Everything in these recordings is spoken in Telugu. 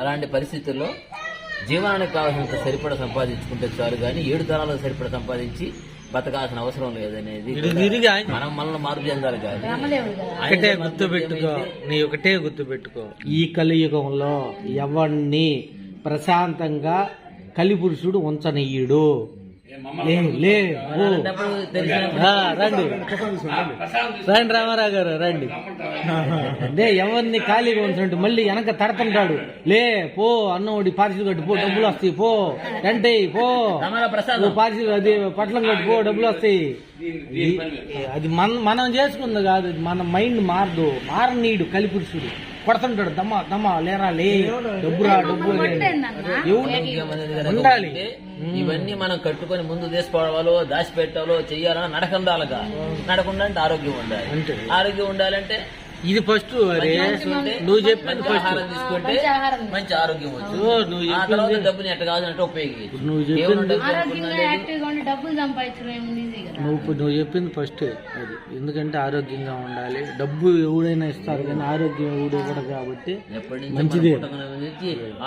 అలాంటి పరిస్థితుల్లో జీవనానికి కావాల్సినంత సరిపడ సంపాదించుకుంటే చాలు కానీ ఏడు తరాలకు సరిపడ సంపాదించి బతకాల్సిన అవసరం లేదనేది మనం మనల్ని మార్పు చెందాలి కానీ ఒకటే గుర్తు పెట్టుకో నీ ఒకటే గుర్తు పెట్టుకో ఈ కలియుగంలో ఎవరిని ప్రశాంతంగా కలిపురుషుడు ఉంచనీయుడు. రండి. రండి. రామారావు గారు రండి. అదే ఎవరిని ఖాళీగా ఉంచినట్టు మళ్ళీ వెనక తడతంటాడు. లే పో అన్నోడి పార్సిల్ కట్టు పో డబ్బులు వస్తాయి పో. వెంటై పో. పార్సిల్ అది పట్లం కట్టు పో డబ్బులు వస్తాయి. అది మన మనం చేసుకుంది కాదు మన మైండ్ మారదు. మారనీడు కలిపురుషుడు. కొడుతుంటాడు దమ్మ దమ్మ లేరా లే డబ్బురా డబ్బు ఉండాలి. ఇవన్నీ మనం కట్టుకొని ముందు తీసుకోవాలో దాచిపెట్టాలో చెయ్యాలన్నా నడక ఉండాలిగా నడకుండా అంటే ఆరోగ్యం ఉండాలి. ఆరోగ్యం ఉండాలంటే ఇది ఫస్ట్ నువ్వు చెప్పింది ఫస్ట్ తీసుకుంటే మంచి ఆరోగ్యం నువ్వు ఆ చెప్పింది. డబ్బుని ఎట్ట కావాలంటే ఉపయోగించు. నువ్వు చెప్పింది నువ్వు ఇప్పుడు నువ్వు చెప్పింది ఫస్ట్ అది. ఎందుకంటే ఆరోగ్యంగా ఉండాలి. డబ్బు ఎవడైనా ఇస్తారు కానీ ఆరోగ్యం ఎవడు ఇవ్వడు కాబట్టి మంచిదే.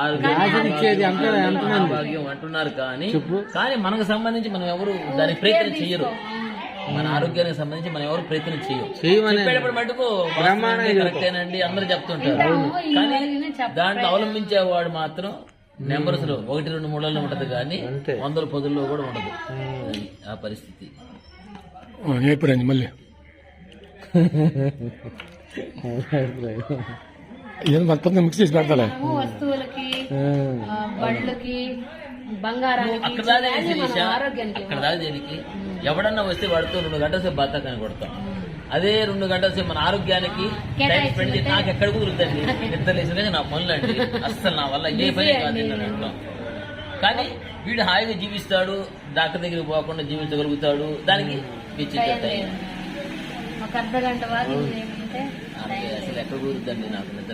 ఆచరించేది అంత అంటున్నారు కానీ చెప్పు. కానీ మనకు సంబంధించి మనం ఎవరు దానికి ప్రయత్నం చెయ్యరు. మన ఆరోగ్యానికి సంబంధించి మనం ఎవరు ప్రయత్నం చెయ్యం చేయమని చెప్పేటప్పుడు మటుకు కరెక్టేనండి అందరూ చెప్తుంటారు. కానీ దాంట్లో అవలంబించేవాడు మాత్రం నెంబర్స్లో ఒకటి రెండు మూడులలో ఉంటది కానీ. వందల పదుల్లో కూడా ఉండదు. ఆ పరిస్థితి. అయిపోయింది మళ్ళీ? ఏం మొత్తం మిక్స్ చేసి వస్తువులకి బళ్ళకి బంగారానికి అక్కడ దాకా దేనికి ఎవడన్నా వస్తే వాడితో రెండు గంటల సేపు బతకని కొడతాం. అదే రెండు గంటల సేపు మన ఆరోగ్యానికి టైం స్పెండ్ చేసి నాకు ఎక్కడ కుదురుతుంది నిద్ర లేచి కానీ నా పనులు అండి అస్సలు నా వల్ల ఏ పని కాదు అంటాం కానీ వీడు హాయిగా జీవిస్తాడు డాక్టర్ దగ్గరికి పోకుండా జీవించగలుగుతాడు దానికి పిచ్చి అసలు ఎక్కడ కుదురుద్దండి నాకు నిద్ర